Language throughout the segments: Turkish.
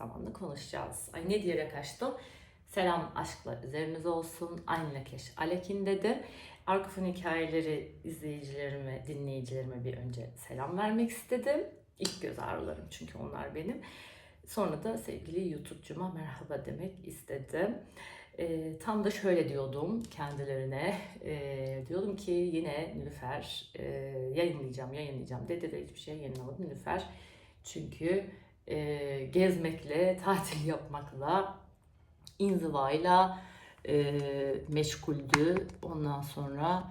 zamanla konuşacağız. Ay ne diyerek açtım? Selam aşklar üzerinize olsun. Aynı keş alekin dedim. Arka fon hikayeleri izleyicilerime, dinleyicilerime bir önce selam vermek istedim. İlk göz ağrılarım çünkü onlar benim. Sonra da sevgili YouTube'cuma merhaba demek istedim. E, tam da şöyle diyordum kendilerine. E, diyordum ki yine Nilüfer e, yayınlayacağım, yayınlayacağım dedi ve hiçbir şey yayınlamadım Nilüfer. Çünkü e, gezmekle, tatil yapmakla, inzivayla e, meşguldü. Ondan sonra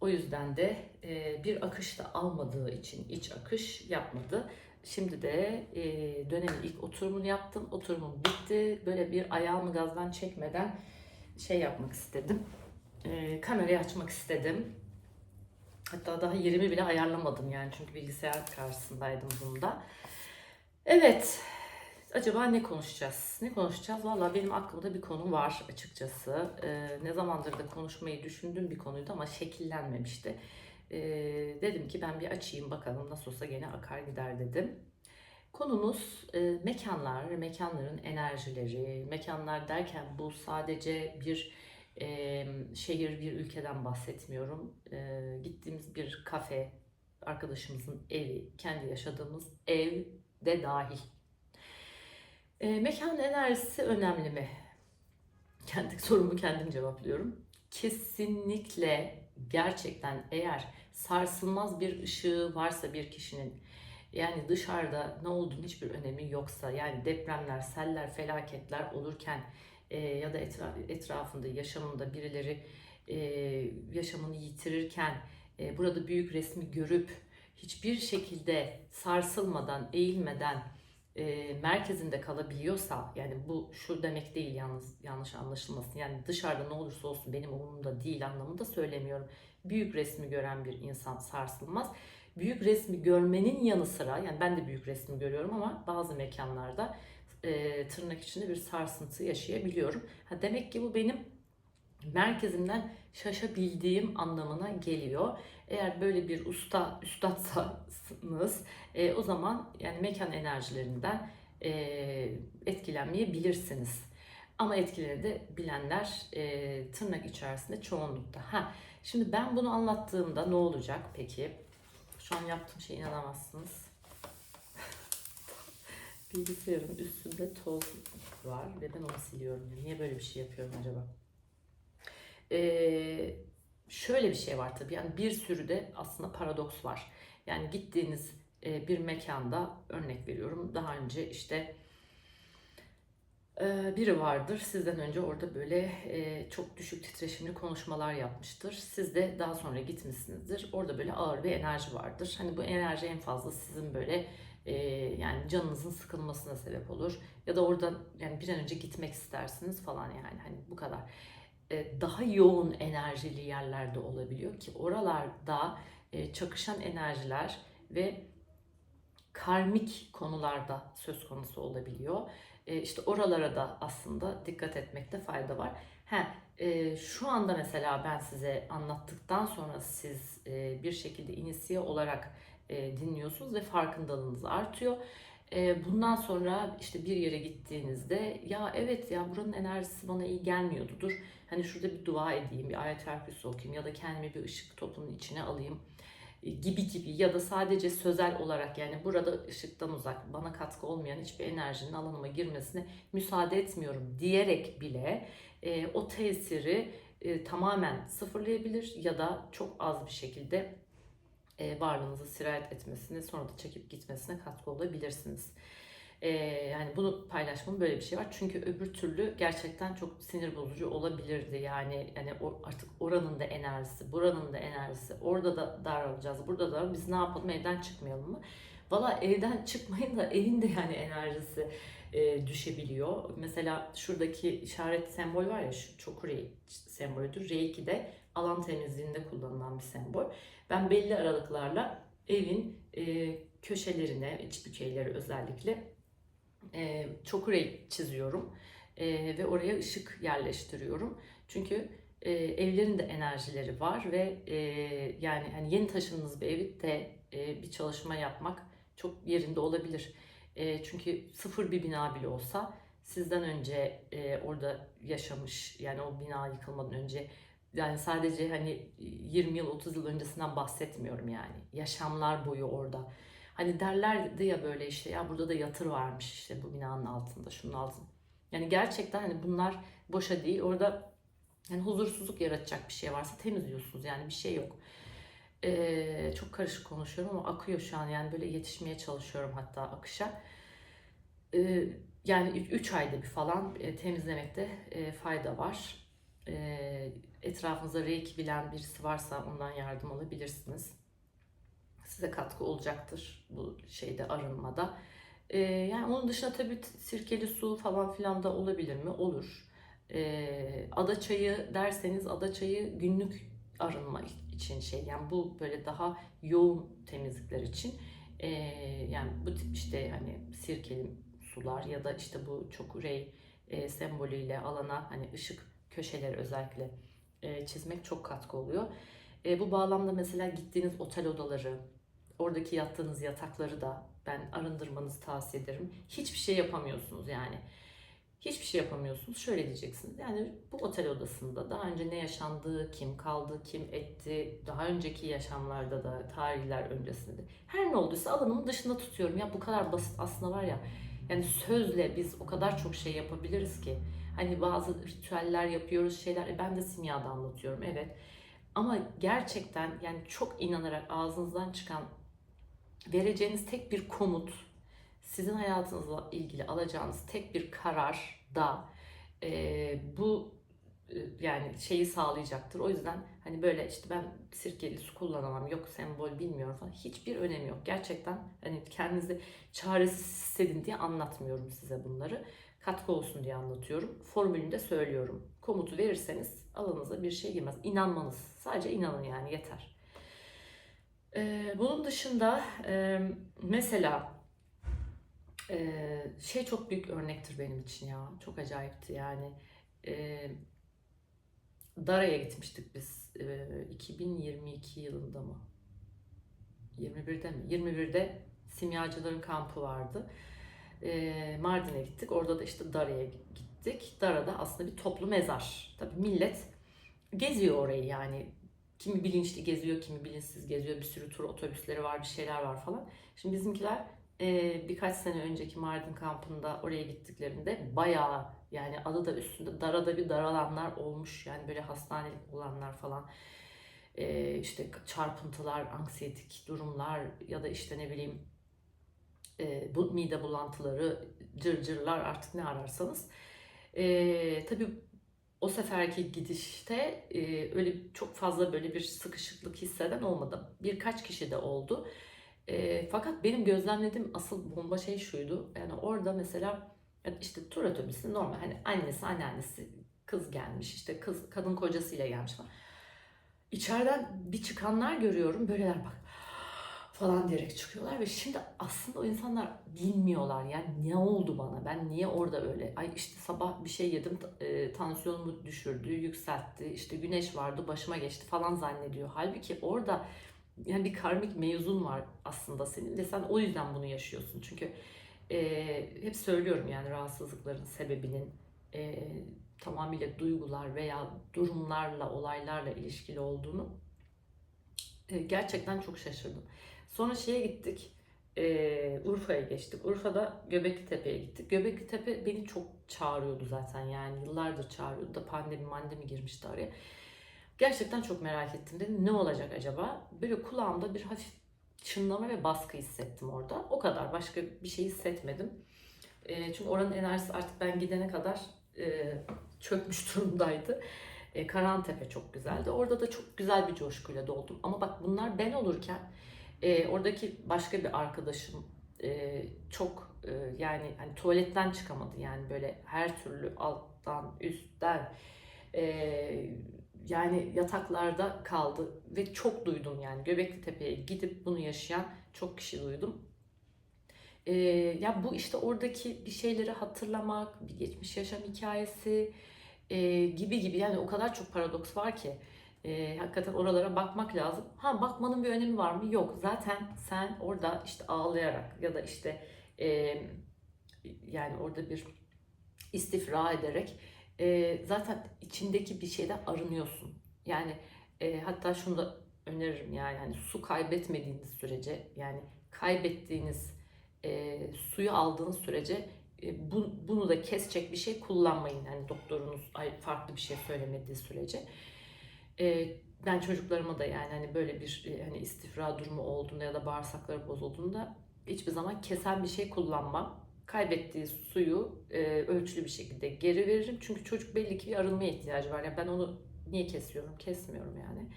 o yüzden de e, bir akış da almadığı için iç akış yapmadı. Şimdi de e, dönemin ilk oturumunu yaptım. Oturumum bitti. Böyle bir ayağımı gazdan çekmeden şey yapmak istedim. E, kamerayı açmak istedim. Hatta daha yerimi bile ayarlamadım yani çünkü bilgisayar karşısındaydım bunda. Evet, acaba ne konuşacağız? Ne konuşacağız? Valla benim aklımda bir konu var açıkçası. Ee, ne zamandır da konuşmayı düşündüğüm bir konuydu ama şekillenmemişti. Ee, dedim ki ben bir açayım bakalım nasıl olsa gene akar gider dedim. Konumuz e, mekanlar, mekanların enerjileri. Mekanlar derken bu sadece bir e, şehir, bir ülkeden bahsetmiyorum. E, gittiğimiz bir kafe, arkadaşımızın evi, kendi yaşadığımız ev de dahil. E, mekan enerjisi önemli mi? Kendi sorumu kendim cevaplıyorum. Kesinlikle gerçekten eğer sarsılmaz bir ışığı varsa bir kişinin yani dışarıda ne olduğunun hiçbir önemi yoksa yani depremler, seller, felaketler olurken e, ya da etra- etrafında yaşamında birileri e, yaşamını yitirirken e, burada büyük resmi görüp hiçbir şekilde sarsılmadan, eğilmeden e, merkezinde kalabiliyorsa yani bu şu demek değil yalnız yanlış anlaşılmasın. Yani dışarıda ne olursa olsun benim umurumda değil anlamında söylemiyorum. Büyük resmi gören bir insan sarsılmaz. Büyük resmi görmenin yanı sıra yani ben de büyük resmi görüyorum ama bazı mekanlarda e, tırnak içinde bir sarsıntı yaşayabiliyorum. Ha, demek ki bu benim merkezimden şaşabildiğim anlamına geliyor. Eğer böyle bir usta üstadsanız e, o zaman yani mekan enerjilerinden e, etkilenmeyebilirsiniz. Ama etkileri de bilenler e, tırnak içerisinde çoğunlukta. Ha, şimdi ben bunu anlattığımda ne olacak peki? Şu an yaptığım şeye inanamazsınız. Bilgisayarın üstünde toz var ve ben onu siliyorum. Niye böyle bir şey yapıyorum acaba? Ee, şöyle bir şey var tabii. Yani bir sürü de aslında paradoks var. Yani gittiğiniz e, bir mekanda örnek veriyorum. Daha önce işte e, biri vardır. Sizden önce orada böyle e, çok düşük titreşimli konuşmalar yapmıştır. Siz de daha sonra gitmişsinizdir. Orada böyle ağır bir enerji vardır. Hani bu enerji en fazla sizin böyle e, yani canınızın sıkılmasına sebep olur. Ya da orada yani bir an önce gitmek istersiniz falan yani hani bu kadar daha yoğun enerjili yerlerde olabiliyor ki oralarda e, çakışan enerjiler ve karmik konularda söz konusu olabiliyor. E, işte oralara da aslında dikkat etmekte fayda var. He, e, şu anda mesela ben size anlattıktan sonra siz e, bir şekilde inisiye olarak e, dinliyorsunuz ve farkındalığınız artıyor. E, bundan sonra işte bir yere gittiğinizde ya evet ya buranın enerjisi bana iyi gelmiyordu. Dur hani şurada bir dua edeyim, bir ayet-el kürsü okuyayım ya da kendimi bir ışık toplumun içine alayım e, gibi gibi ya da sadece sözel olarak yani burada ışıktan uzak bana katkı olmayan hiçbir enerjinin alanıma girmesine müsaade etmiyorum diyerek bile e, o tesiri e, tamamen sıfırlayabilir ya da çok az bir şekilde varlığınızı sirayet etmesine sonra da çekip gitmesine katkı olabilirsiniz. E, yani bunu paylaşmamın böyle bir şey var. Çünkü öbür türlü gerçekten çok sinir bozucu olabilirdi. Yani yani o, artık oranın da enerjisi, buranın da enerjisi, orada da daralacağız, burada da biz ne yapalım evden çıkmayalım mı? Valla evden çıkmayın da evin de yani enerjisi e, düşebiliyor. Mesela şuradaki işaret sembol var ya şu çokuri sembolüdür. R2'de alan temizliğinde kullanılan bir sembol. Ben belli aralıklarla evin e, köşelerine, iç bükeyleri özellikle e, çokure çiziyorum e, ve oraya ışık yerleştiriyorum. Çünkü e, evlerin de enerjileri var ve e, yani hani yeni taşındığınız bir evde e, bir çalışma yapmak çok yerinde olabilir. E, çünkü sıfır bir bina bile olsa sizden önce e, orada yaşamış yani o bina yıkılmadan önce yani sadece hani 20 yıl 30 yıl öncesinden bahsetmiyorum yani yaşamlar boyu orada. Hani derlerdi ya böyle işte ya burada da yatır varmış işte bu binanın altında şunun altında. Yani gerçekten hani bunlar boşa değil orada yani huzursuzluk yaratacak bir şey varsa temizliyorsunuz yani bir şey yok. Ee, çok karışık konuşuyorum ama akıyor şu an yani böyle yetişmeye çalışıyorum hatta akışa. Ee, yani 3 ayda bir falan temizlemekte fayda var. Etrafınızda reiki bilen birisi varsa ondan yardım alabilirsiniz. Size katkı olacaktır bu şeyde arınmada. E, yani onun dışında tabii sirkeli su falan filan da olabilir mi? Olur. E, ada çayı derseniz ada çayı günlük arınma için şey yani bu böyle daha yoğun temizlikler için e, yani bu tip işte hani sirkeli sular ya da işte bu çok rey e, sembolüyle alana hani ışık köşeleri özellikle e, çizmek çok katkı oluyor. E, bu bağlamda mesela gittiğiniz otel odaları, oradaki yattığınız yatakları da ben arındırmanızı tavsiye ederim. Hiçbir şey yapamıyorsunuz yani. Hiçbir şey yapamıyorsunuz. Şöyle diyeceksiniz. Yani bu otel odasında daha önce ne yaşandığı, kim kaldı, kim etti, daha önceki yaşamlarda da, tarihler öncesinde de. Her ne olduysa alanımın dışında tutuyorum. Ya bu kadar basit aslında var ya. Yani sözle biz o kadar çok şey yapabiliriz ki. Hani bazı ritüeller yapıyoruz, şeyler. E ben de simyada anlatıyorum, evet. Ama gerçekten yani çok inanarak ağzınızdan çıkan vereceğiniz tek bir komut, sizin hayatınızla ilgili alacağınız tek bir karar da e, bu e, yani şeyi sağlayacaktır. O yüzden hani böyle işte ben sirkeli su kullanamam, yok sembol bilmiyorum falan hiçbir önemi yok. Gerçekten hani kendinizi çaresiz hissedin diye anlatmıyorum size bunları. Katkı olsun diye anlatıyorum. Formülünü de söylüyorum. Komutu verirseniz alanınıza bir şey girmez. İnanmanız. Sadece inanın yani yeter. Ee, bunun dışında e, mesela ee, şey çok büyük örnektir benim için ya. Çok acayipti yani. Ee, Dara'ya gitmiştik biz. Ee, 2022 yılında mı? 21'de mi? 21'de simyacıların kampı vardı. Ee, Mardin'e gittik. Orada da işte Dara'ya gittik. Dara'da aslında bir toplu mezar. Tabii millet geziyor orayı yani. Kimi bilinçli geziyor, kimi bilinçsiz geziyor. Bir sürü tur otobüsleri var, bir şeyler var falan. Şimdi bizimkiler e, birkaç sene önceki Mardin kampında oraya gittiklerinde bayağı yani adı da üstünde darada bir daralanlar olmuş. Yani böyle hastanelik olanlar falan. E, işte çarpıntılar, anksiyetik durumlar ya da işte ne bileyim e, bu mide bulantıları, cırcırlar artık ne ararsanız. E, tabii o seferki gidişte e, öyle çok fazla böyle bir sıkışıklık hisseden olmadı. Birkaç kişi de oldu. E, fakat benim gözlemlediğim asıl bomba şey şuydu. Yani orada mesela işte tur otobüsü normal hani annesi anneannesi kız gelmiş işte kız kadın kocasıyla gelmiş falan. İçeriden bir çıkanlar görüyorum böyleler bak falan diyerek çıkıyorlar ve şimdi aslında o insanlar bilmiyorlar. Yani ne oldu bana? Ben niye orada öyle? Ay işte sabah bir şey yedim e, tansiyonumu düşürdü yükseltti işte güneş vardı başıma geçti falan zannediyor. Halbuki orada yani bir karmik mevzun var aslında senin ve sen o yüzden bunu yaşıyorsun. Çünkü e, hep söylüyorum yani rahatsızlıkların sebebinin e, tamamıyla duygular veya durumlarla olaylarla ilişkili olduğunu e, gerçekten çok şaşırdım. Sonra şeye gittik. e, Urfa'ya geçtik. Urfa'da Göbekli Tepe'ye gittik. Göbekli Tepe beni çok çağırıyordu zaten yani yıllardır çağırıyordu da pandemi mandemi girmişti araya. Gerçekten çok merak ettim dedim ne olacak acaba? Böyle kulağımda bir hafif çınlama ve baskı hissettim orada. O kadar başka bir şey hissetmedim. E, çünkü oranın enerjisi artık ben gidene kadar e, çökmüş durumdaydı. E, Karantepe çok güzeldi. Orada da çok güzel bir coşkuyla doldum. Ama bak bunlar ben olurken e, oradaki başka bir arkadaşım e, çok e, yani hani tuvaletten çıkamadı. Yani böyle her türlü alttan üstten e, yani yataklarda kaldı ve çok duydum yani. Göbekli Tepe'ye gidip bunu yaşayan çok kişi duydum. E, ya bu işte oradaki bir şeyleri hatırlamak, bir geçmiş yaşam hikayesi e, gibi gibi. Yani o kadar çok paradoks var ki e, hakikaten oralara bakmak lazım. Ha bakmanın bir önemi var mı? Yok. Zaten sen orada işte ağlayarak ya da işte e, yani orada bir istifra ederek e, zaten içindeki bir şeyden arınıyorsun. Yani e, hatta şunu da öneririm yani su kaybetmediğiniz sürece yani kaybettiğiniz e, suyu aldığınız sürece e, bu, bunu da kesecek bir şey kullanmayın. Yani doktorunuz farklı bir şey söylemediği sürece. E, ben çocuklarıma da yani hani böyle bir e, hani istifra durumu olduğunda ya da bağırsakları bozulduğunda hiçbir zaman kesen bir şey kullanmam. Kaybettiği suyu e, ölçülü bir şekilde geri veririm. Çünkü çocuk belli ki bir arınmaya ihtiyacı var. Yani ben onu niye kesiyorum? Kesmiyorum yani.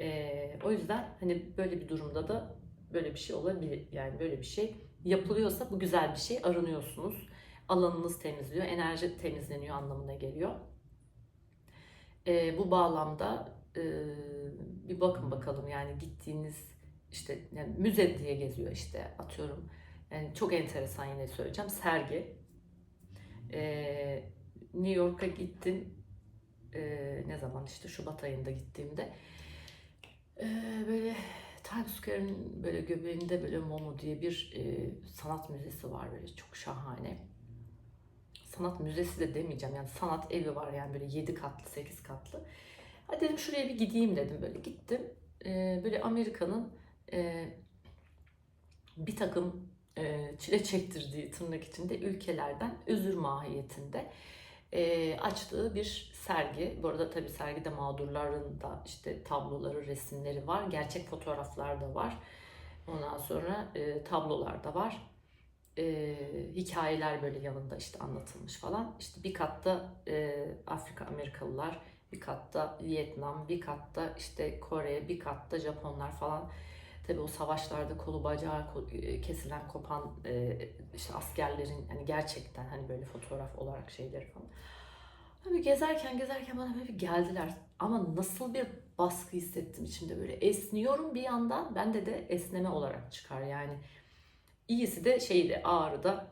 E, o yüzden hani böyle bir durumda da böyle bir şey olabilir. Yani böyle bir şey yapılıyorsa bu güzel bir şey. Arınıyorsunuz. Alanınız temizliyor. Enerji temizleniyor anlamına geliyor. E, bu bağlamda e, bir bakın bakalım yani gittiğiniz işte yani müze diye geziyor işte atıyorum. Yani çok enteresan yine söyleyeceğim. Sergi. E, New York'a gittim. E, ne zaman işte Şubat ayında gittiğimde. E, böyle Times Square'in böyle göbeğinde böyle Momo diye bir e, sanat müzesi var böyle çok şahane. Sanat müzesi de demeyeceğim yani sanat evi var yani böyle 7 katlı 8 katlı. Hadi dedim şuraya bir gideyim dedim böyle gittim. E, böyle Amerika'nın e, bir takım e, çile çektirdiği tırnak içinde ülkelerden özür mahiyetinde e, açtığı bir sergi. Bu arada tabii sergide mağdurların da işte tabloları, resimleri var. Gerçek fotoğraflar da var. Ondan sonra e, tablolar da var. E, hikayeler böyle yanında işte anlatılmış falan. İşte bir katta e, Afrika Amerikalılar, bir katta Vietnam, bir katta işte Kore, bir katta Japonlar falan. Tabii o savaşlarda kolu bacağı kesilen, kopan e, işte askerlerin hani gerçekten hani böyle fotoğraf olarak şeyleri falan. Tabii gezerken gezerken bana böyle geldiler. Ama nasıl bir baskı hissettim içimde böyle esniyorum bir yandan. Bende de esneme olarak çıkar yani. İyisi de şeydi ağrıda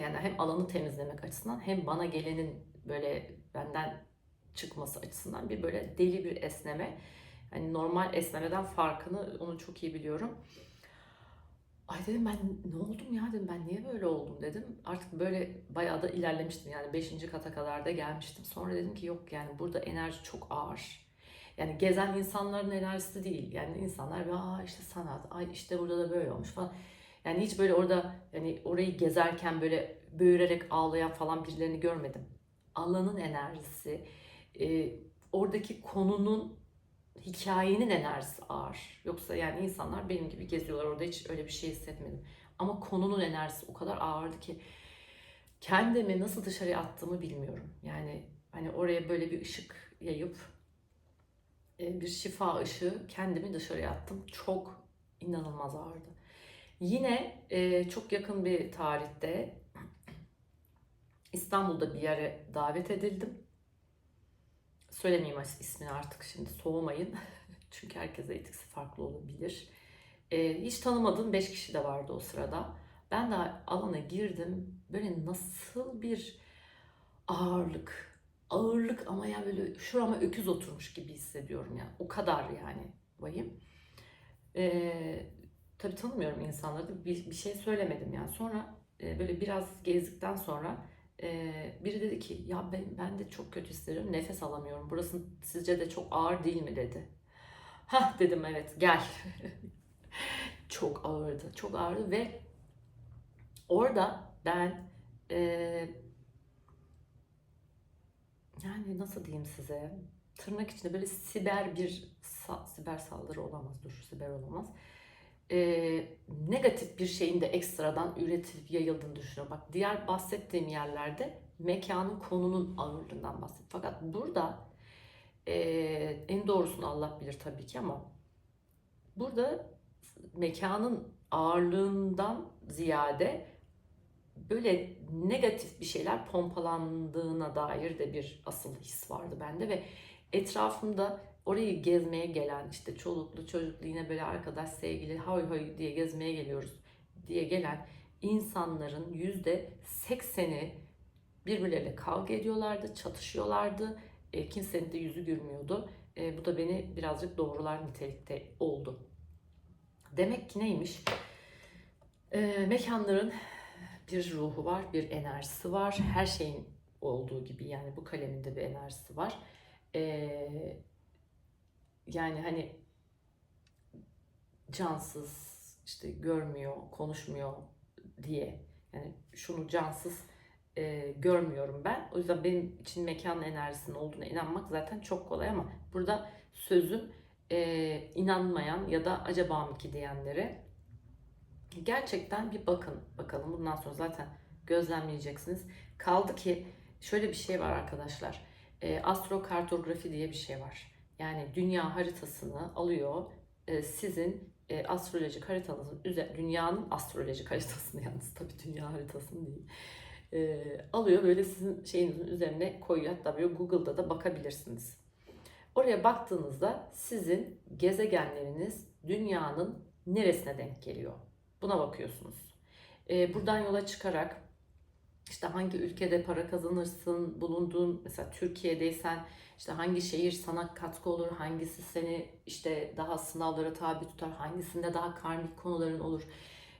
yani hem alanı temizlemek açısından hem bana gelenin böyle benden çıkması açısından bir böyle deli bir esneme. Hani normal esnemeden farkını onu çok iyi biliyorum. Ay dedim ben ne oldum ya dedim ben niye böyle oldum dedim. Artık böyle bayağı da ilerlemiştim yani 5. kata kadar da gelmiştim. Sonra dedim ki yok yani burada enerji çok ağır. Yani gezen insanların enerjisi değil. Yani insanlar aa işte sanat, ay işte burada da böyle olmuş falan. Yani hiç böyle orada yani orayı gezerken böyle böğürerek ağlayan falan birilerini görmedim. Alanın enerjisi, e, oradaki konunun hikayenin enerjisi ağır. Yoksa yani insanlar benim gibi geziyorlar orada hiç öyle bir şey hissetmedim. Ama konunun enerjisi o kadar ağırdı ki kendimi nasıl dışarıya attığımı bilmiyorum. Yani hani oraya böyle bir ışık yayıp e, bir şifa ışığı kendimi dışarıya attım. Çok inanılmaz ağırdı. Yine e, çok yakın bir tarihte İstanbul'da bir yere davet edildim. Söylemeyeyim ismini artık şimdi soğumayın. Çünkü herkese etkisi farklı olabilir. Ee, hiç tanımadığım 5 kişi de vardı o sırada. Ben de alana girdim. Böyle nasıl bir ağırlık. Ağırlık ama ya böyle şurama öküz oturmuş gibi hissediyorum ya. O kadar yani vahim. Ee, tabii tanımıyorum insanları da bir, bir şey söylemedim yani. Sonra e, böyle biraz gezdikten sonra ee, biri dedi ki ya ben, ben de çok kötü hissediyorum nefes alamıyorum burası sizce de çok ağır değil mi dedi. Ha dedim evet gel. çok ağırdı çok ağırdı ve orada ben e, yani nasıl diyeyim size tırnak içinde böyle siber bir siber saldırı olamaz dur siber olamaz e, negatif bir şeyin de ekstradan üretilip yayıldığını düşünüyorum. Bak diğer bahsettiğim yerlerde mekanın konunun ağırlığından bahset. Fakat burada e, en doğrusunu Allah bilir tabii ki ama burada mekanın ağırlığından ziyade böyle negatif bir şeyler pompalandığına dair de bir asıl his vardı bende ve etrafımda orayı gezmeye gelen işte çoluklu çocuklu yine böyle arkadaş sevgili hay hay diye gezmeye geliyoruz diye gelen insanların yüzde sekseni birbirleriyle kavga ediyorlardı, çatışıyorlardı. E, kimsenin de yüzü gülmüyordu. E, bu da beni birazcık doğrular nitelikte oldu. Demek ki neymiş? Ee, mekanların bir ruhu var, bir enerjisi var. Her şeyin olduğu gibi yani bu kalemin de bir enerjisi var. Ee, yani hani cansız, işte görmüyor, konuşmuyor diye. Yani şunu cansız e, görmüyorum ben. O yüzden benim için mekanın enerjisinin olduğuna inanmak zaten çok kolay ama burada sözüm e, inanmayan ya da acaba mı ki diyenlere gerçekten bir bakın bakalım. Bundan sonra zaten gözlemleyeceksiniz. Kaldı ki şöyle bir şey var arkadaşlar. E, astrokartografi diye bir şey var. Yani dünya haritasını alıyor. e, sizin e, astrolojik haritanızın dünyanın astrolojik haritasını yalnız tabii dünya haritasını değil. E, alıyor böyle sizin şeyinizin üzerine koyuyor. Hatta böyle Google'da da bakabilirsiniz. Oraya baktığınızda sizin gezegenleriniz dünyanın neresine denk geliyor? Buna bakıyorsunuz. E, buradan yola çıkarak işte hangi ülkede para kazanırsın, bulunduğun mesela Türkiye'deysen işte hangi şehir sana katkı olur, hangisi seni işte daha sınavlara tabi tutar, hangisinde daha karmik konuların olur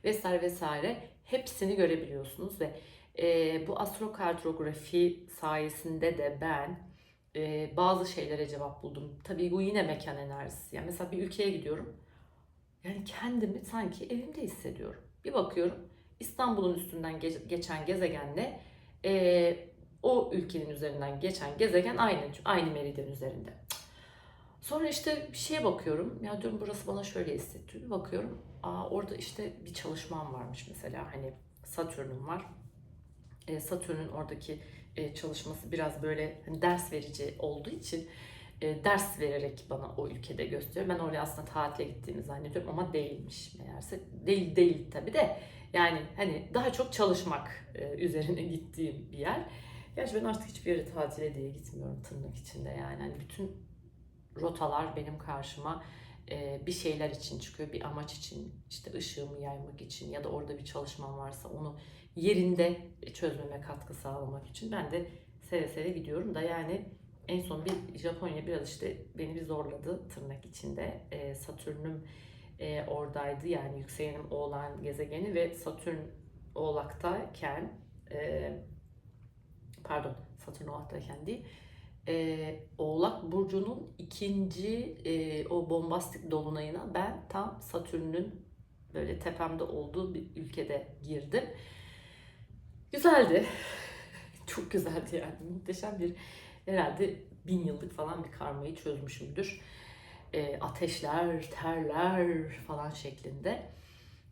vesaire vesaire hepsini görebiliyorsunuz ve e, bu astrokartografi sayesinde de ben e, bazı şeylere cevap buldum. Tabii bu yine mekan enerjisi. Yani mesela bir ülkeye gidiyorum. Yani kendimi sanki evimde hissediyorum. Bir bakıyorum İstanbul'un üstünden ge- geçen gezegenle e, o ülkenin üzerinden geçen gezegen aynı aynı meridyen üzerinde. Sonra işte bir şeye bakıyorum. Ya diyorum burası bana şöyle hissettiriyor. Bakıyorum. Aa orada işte bir çalışmam varmış mesela. Hani Satürn'üm var. E, Satürn'ün oradaki e, çalışması biraz böyle hani ders verici olduğu için e, ders vererek bana o ülkede gösteriyor. Ben oraya aslında tatile gittiğimi zannediyorum ama değilmiş meğerse. Değil değil tabii de yani hani daha çok çalışmak e, üzerine gittiğim bir yer. Gerçi ben artık hiçbir yere tatile diye gitmiyorum tırnak içinde yani. Hani bütün rotalar benim karşıma e, bir şeyler için çıkıyor, bir amaç için, işte ışığımı yaymak için ya da orada bir çalışmam varsa onu yerinde çözmeme katkı sağlamak için ben de seve seve gidiyorum da yani en son bir Japonya biraz işte beni bir zorladı tırnak içinde. E, Satürn'üm e, oradaydı yani yükselenim oğlan gezegeni ve Satürn oğlaktayken e, pardon Satürn oğlaktayken değil e, Oğlak Burcu'nun ikinci e, o bombastik dolunayına ben tam Satürn'ün böyle tepemde olduğu bir ülkede girdim. Güzeldi. Çok güzeldi yani. Muhteşem bir herhalde bin yıllık falan bir karmayı çözmüşümdür. E, ateşler, terler falan şeklinde.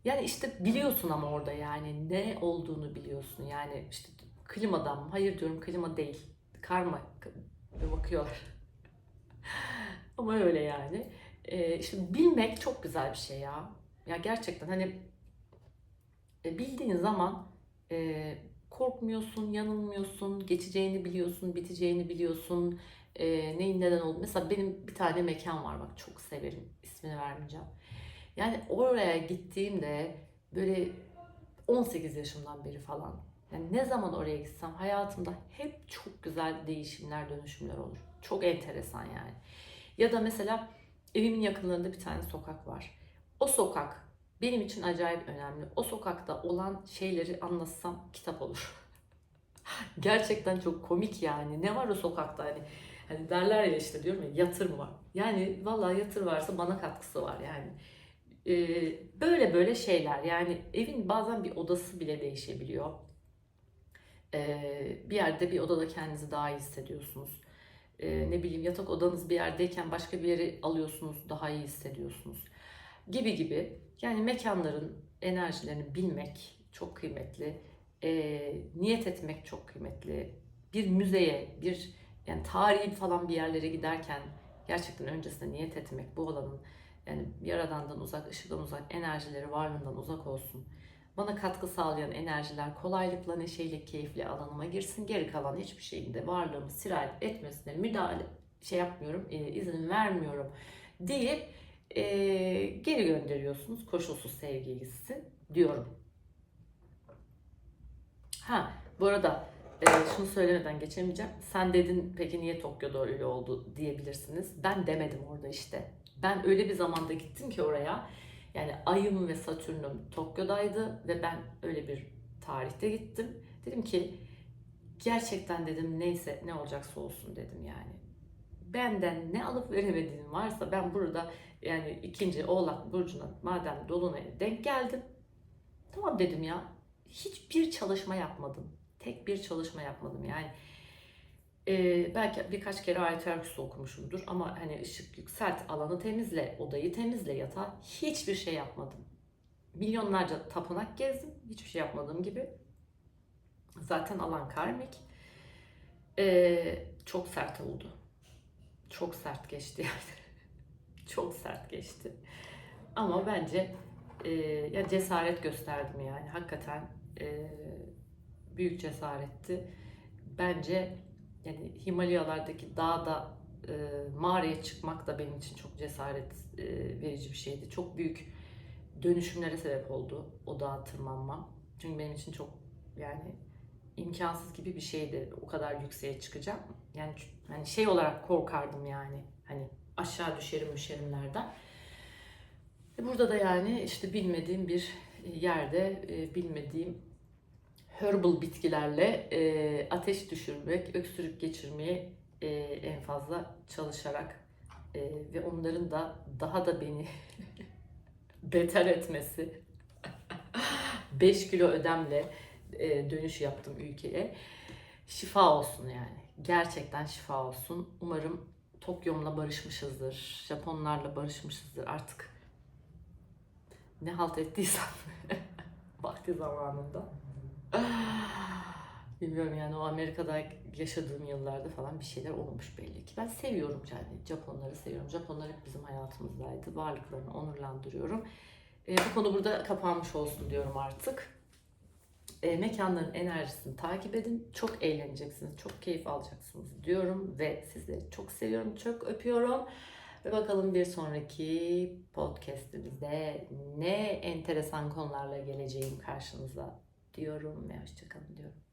Yani işte biliyorsun ama orada yani ne olduğunu biliyorsun. Yani işte klimadan mı? Hayır diyorum klima değil. Karma bakıyorlar. Ama öyle yani. Ee, işte bilmek çok güzel bir şey ya. Ya gerçekten hani e, bildiğin zaman e, korkmuyorsun, yanılmıyorsun, geçeceğini biliyorsun, biteceğini biliyorsun, e, neyin neden olduğunu. Mesela benim bir tane mekan var bak çok severim, ismini vermeyeceğim. Yani oraya gittiğimde böyle 18 yaşımdan beri falan yani ne zaman oraya gitsem hayatımda hep çok güzel değişimler, dönüşümler olur. Çok enteresan yani. Ya da mesela evimin yakınlarında bir tane sokak var. O sokak benim için acayip önemli. O sokakta olan şeyleri anlatsam kitap olur. Gerçekten çok komik yani. Ne var o sokakta hani hani derler ya işte diyorum ya yatır mı var? Yani vallahi yatır varsa bana katkısı var yani. Ee, böyle böyle şeyler yani evin bazen bir odası bile değişebiliyor. Ee, bir yerde bir odada kendinizi daha iyi hissediyorsunuz. Ee, ne bileyim yatak odanız bir yerdeyken başka bir yeri alıyorsunuz daha iyi hissediyorsunuz. Gibi gibi. Yani mekanların enerjilerini bilmek çok kıymetli. Ee, niyet etmek çok kıymetli. Bir müzeye, bir yani tarihi falan bir yerlere giderken gerçekten öncesinde niyet etmek bu alanın yani yaradandan uzak, ışıktan uzak, enerjileri varlığından uzak olsun. Bana katkı sağlayan enerjiler kolaylıkla, neşeyle, keyifle alanıma girsin. Geri kalan hiçbir şeyin de varlığımı sirayet etmesine müdahale şey yapmıyorum, e, izin vermiyorum deyip e, geri gönderiyorsunuz. Koşulsuz sevgi gitsin diyorum. Ha bu arada e, şunu söylemeden geçemeyeceğim. Sen dedin peki niye Tokyo'da öyle oldu diyebilirsiniz. Ben demedim orada işte. Ben öyle bir zamanda gittim ki oraya. Yani ayım ve satürnüm Tokyo'daydı ve ben öyle bir tarihte gittim. Dedim ki gerçekten dedim neyse ne olacaksa olsun dedim yani. Benden ne alıp veremediğim varsa ben burada yani ikinci Oğlak Burcu'na madem Dolunay'a denk geldim. Tamam dedim ya. Hiçbir çalışma yapmadım. Tek bir çalışma yapmadım yani. Ee, belki birkaç kere ayet küsü okumuşumdur ama hani ışık yükselt, alanı temizle, odayı temizle, yatağı hiçbir şey yapmadım. Milyonlarca tapınak gezdim, hiçbir şey yapmadığım gibi. Zaten alan karmik. Ee, çok sert oldu. Çok sert geçti yani. çok sert geçti. Ama bence e, ya cesaret gösterdim yani. Hakikaten e, büyük cesaretti. Bence yani Himalayalardaki dağda e, mağaraya çıkmak da benim için çok cesaret e, verici bir şeydi. Çok büyük dönüşümlere sebep oldu o dağa tırmanmam. Çünkü benim için çok yani imkansız gibi bir şeydi o kadar yükseğe çıkacağım. Yani hani şey olarak korkardım yani hani aşağı düşerim düşerimlerden. E burada da yani işte bilmediğim bir yerde e, bilmediğim herbal bitkilerle e, ateş düşürmek, öksürük geçirmeye e, en fazla çalışarak e, ve onların da daha da beni beter etmesi 5 kilo ödemle e, dönüş yaptım ülkeye. Şifa olsun yani. Gerçekten şifa olsun. Umarım Tokyo'mla barışmışızdır. Japonlarla barışmışızdır. Artık ne halt ettiysem vakti zamanında. Bilmiyorum yani o Amerika'da yaşadığım yıllarda falan bir şeyler olmuş belli ki. Ben seviyorum yani Japonları seviyorum. Japonlar hep bizim hayatımızdaydı. Varlıklarını onurlandırıyorum. E, bu konu burada kapanmış olsun diyorum artık. E, mekanların enerjisini takip edin. Çok eğleneceksiniz, çok keyif alacaksınız diyorum ve sizleri çok seviyorum, çok öpüyorum. Ve bakalım bir sonraki podcastimizde ne enteresan konularla geleceğim karşınıza diyorum ve hoşçakalın diyorum.